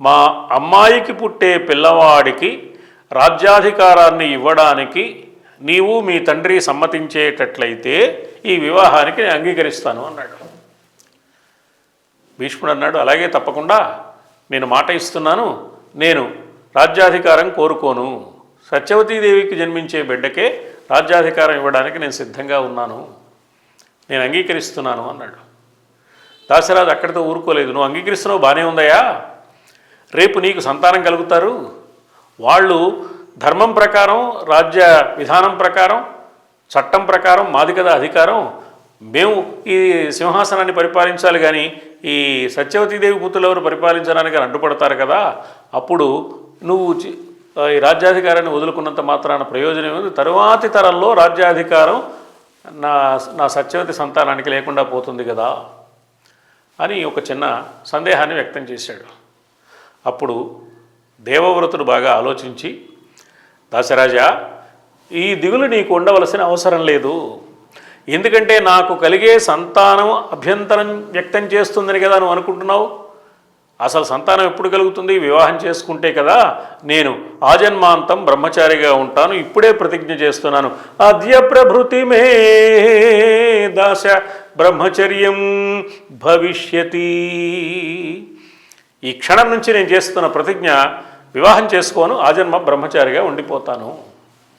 మా అమ్మాయికి పుట్టే పిల్లవాడికి రాజ్యాధికారాన్ని ఇవ్వడానికి నీవు మీ తండ్రి సమ్మతించేటట్లయితే ఈ వివాహానికి నేను అంగీకరిస్తాను అన్నాడు. భీష్ముడు అన్నాడు అలాగే తప్పకుండా నేను మాట ఇస్తున్నాను నేను రాజ్యాధికారం కోరుకోను. సత్యవతీదేవికి జన్మించే బిడ్డకే రాజ్యాధికారం ఇవ్వడానికి నేను సిద్ధంగా ఉన్నాను. నేను అంగీకరిస్తున్నాను అన్నాడు. దాశరాజు అక్కడితో ఊరుకోలేదు. నువ్వు అంగీకరిస్తున్నావు బాగానే ఉందయ్యా. రేపు నీకు సంతానం కలుగుతారు. వాళ్ళు ధర్మం ప్రకారం రాజ్య విధానం ప్రకారం చట్టం ప్రకారం మాది కదా అధికారం మేము ఈ సింహాసనాన్ని పరిపాలించాలి కానీ ఈ సత్యవతీదేవి కూతురు ఎవరు పరిపాలించడానికి అని అడ్డుపడతారు కదా అప్పుడు నువ్వు ఈ రాజ్యాధికారాన్ని వదులుకున్నంత మాత్రాన ప్రయోజనం ఉంది తరువాతి తరంలో రాజ్యాధికారం నా నా సత్యవతి సంతానానికి లేకుండా పోతుంది కదా అని ఒక చిన్న సందేహాన్ని వ్యక్తం చేశాడు. అప్పుడు దేవవ్రతుడు బాగా ఆలోచించి దాసరాజా ఈ దిగులు నీకు ఉండవలసిన అవసరం లేదు. ఎందుకంటే నాకు కలిగే సంతానం అభ్యంతరం వ్యక్తం చేస్తుందని కదా నువ్వు అనుకుంటున్నావు? అసలు సంతానం ఎప్పుడు కలుగుతుంది? వివాహం చేసుకుంటే కదా నేను ఆజన్మాంతం బ్రహ్మచారిగా ఉంటాను. ఇప్పుడే ప్రతిజ్ఞ చేస్తున్నాను. అద్య ప్రభృతి మే దాశ బ్రహ్మచర్యం భవిష్యతి. ఈ క్షణం నుంచి నేను చేస్తున్న ప్రతిజ్ఞ వివాహం చేసుకోను ఆజన్మ బ్రహ్మచారిగా ఉండిపోతాను.